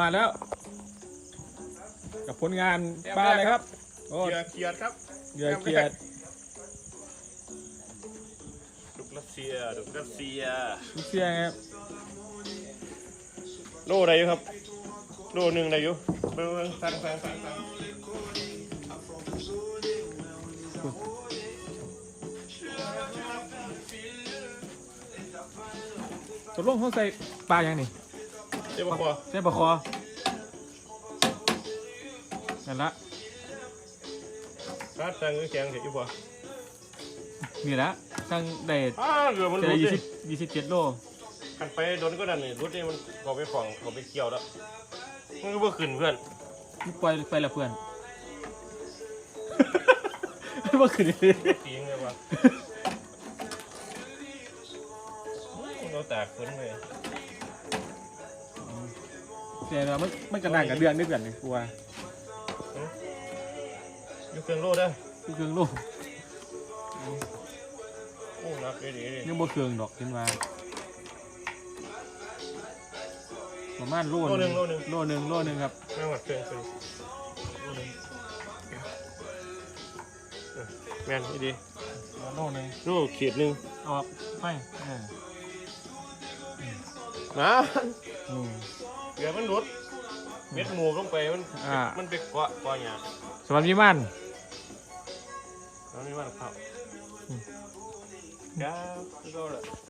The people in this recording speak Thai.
มาแล้ว กับผลงานปลาอะไรครับโอ้เขียดเขียดครับเหยื่อเขียดดุกรัสเซียดุกรัสเซียลูกเสียงครับโลอะไรอยู่ครับ โลหนึ่งอะไรอยู่เบิ่งเบิ่งฟังฟังฟังฟังตกลงเขาใส่ปลาอย่างนี่ เดี๋ยวบอกว่าใส่ปลาคอนั่นละถ้าทางแข็งเห็นอยู่บ่นี่ละตั้งได้อ้าเรือมันจะรุได้ดยี่เลสิยบยี่สิบเจ็ดโลกันไปโดนก็นั่นนี่รุดนี่มันเขาไปของเขาไปเกี่ยวแล้วมันก็บ่ขึ้นเพื่อนนี่ปล่อยไปละเพื่อนเมื่อคืนนี้ตีงเลยว่ะเราแตกขึ้นเลย เสียแล้วมันมันกระด้างกับเดือนด้วยกันนี่กลัวอยู่เครื่องโลดเด้อคือเครื่องโลโอ้นักดีดีดียังบ่เครื่องดอกขึ้นมาประมาณโลโลหนึ่งโลหนึ่งโลหนึ่งโลหนึ่งครับนั่งวัดเครื่องคือโลหนึ่งเออแม่นดีโลหนึ่งโลขีดหนึ่งออกไม่เออ นะอืมเดี๋ยวมันรุดเม็ดหมูลงไปมันอ่ามันไปเกาะเกาะหยาสวัสดีมันแล้วนี่ว่าครับอืมจ้าก็เลย